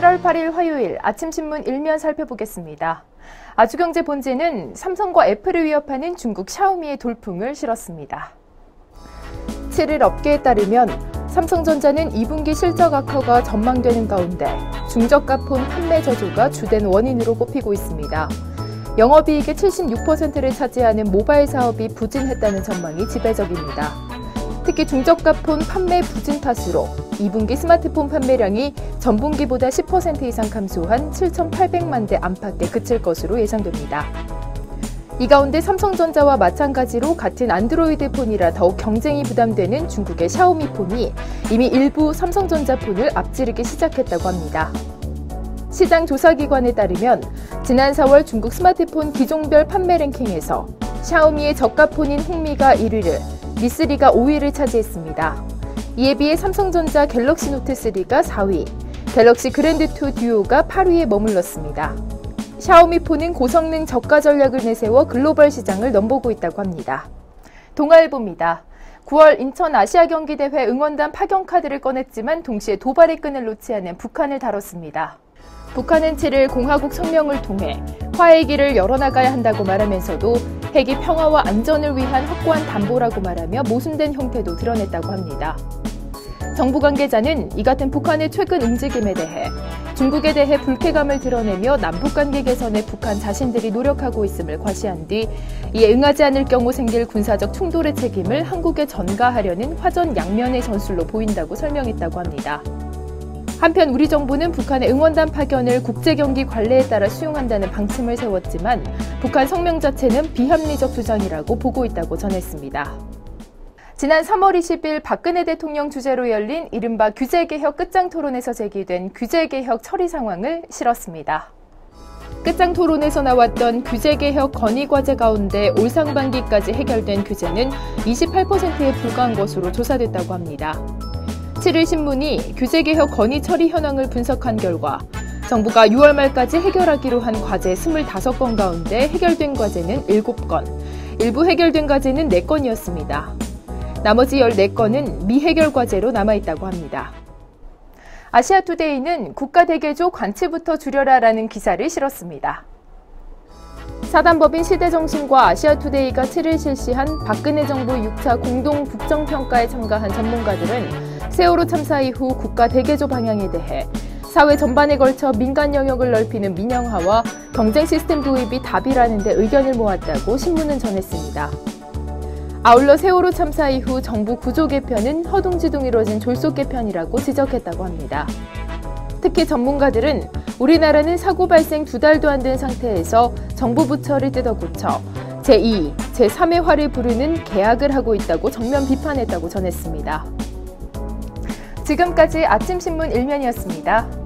8월 8일 화요일 아침 신문 일면 살펴보겠습니다. 아주경제 본지는 삼성과 애플을 위협하는 중국 샤오미의 돌풍을 실었습니다. 7일 업계에 따르면 삼성전자는 2분기 실적 악화가 전망되는 가운데 중저가 폰 판매 저조가 주된 원인으로 꼽히고 있습니다. 영업이익의 76%를 차지하는 모바일 사업이 부진했다는 전망이 지배적입니다. 특히 중저가 폰 판매 부진 탓으로 2분기 스마트폰 판매량이 전분기보다 10% 이상 감소한 7,800만 대 안팎에 그칠 것으로 예상됩니다. 이 가운데 삼성전자와 마찬가지로 같은 안드로이드 폰이라 더욱 경쟁이 부담되는 중국의 샤오미 폰이 이미 일부 삼성전자 폰을 앞지르기 시작했다고 합니다. 시장 조사기관에 따르면 지난 4월 중국 스마트폰 기종별 판매 랭킹에서 샤오미의 저가 폰인 홍미가 1위를, 미쓰리가 5위를 차지했습니다. 이에 비해 삼성전자 갤럭시 노트 3가 4위, 갤럭시 그랜드2 듀오가 8위에 머물렀습니다. 샤오미 폰은 고성능 저가 전략을 내세워 글로벌 시장을 넘보고 있다고 합니다. 동아일보입니다. 9월 인천 아시아 경기대회 응원단 파견 카드를 꺼냈지만 동시에 도발의 끈을 놓지 않은 북한을 다뤘습니다. 북한은 7일 공화국 성명을 통해 화해 길을 열어나가야 한다고 말하면서도 핵이 평화와 안전을 위한 확고한 담보라고 말하며 모순된 형태도 드러냈다고 합니다. 정부 관계자는 이 같은 북한의 최근 움직임에 대해 중국에 대해 불쾌감을 드러내며 남북 관계 개선에 북한 자신들이 노력하고 있음을 과시한 뒤 이에 응하지 않을 경우 생길 군사적 충돌의 책임을 한국에 전가하려는 화전 양면의 전술로 보인다고 설명했다고 합니다. 한편 우리 정부는 북한의 응원단 파견을 국제경기 관례에 따라 수용한다는 방침을 세웠지만 북한 성명 자체는 비합리적 주장이라고 보고 있다고 전했습니다. 지난 3월 20일 박근혜 대통령 주재로 열린 이른바 규제개혁 끝장 토론에서 제기된 규제개혁 처리 상황을 실었습니다. 끝장 토론에서 나왔던 규제개혁 건의과제 가운데 올 상반기까지 해결된 규제는 28%에 불과한 것으로 조사됐다고 합니다. 7일 신문이 규제개혁 건의 처리 현황을 분석한 결과 정부가 6월 말까지 해결하기로 한 과제 25건 가운데 해결된 과제는 7건, 일부 해결된 과제는 4건이었습니다. 나머지 14건은 미해결 과제로 남아있다고 합니다. 아시아투데이는 국가대개조 관치부터 줄여라라는 기사를 실었습니다. 사단법인 시대정신과 아시아투데이가 7일 실시한 박근혜 정부 6차 공동 국정평가에 참가한 전문가들은 세월호 참사 이후 국가 대개조 방향에 대해 사회 전반에 걸쳐 민간 영역을 넓히는 민영화와 경쟁 시스템 도입이 답이라는 데 의견을 모았다고 신문은 전했습니다. 아울러 세월호 참사 이후 정부 구조 개편은 허둥지둥 이뤄진 졸속 개편이라고 지적했다고 합니다. 특히 전문가들은 우리나라는 사고 발생 두 달도 안 된 상태에서 정부 부처를 뜯어 고쳐 제2, 제3의 화를 부르는 계약을 하고 있다고 정면 비판했다고 전했습니다. 지금까지 아침신문 일면이었습니다.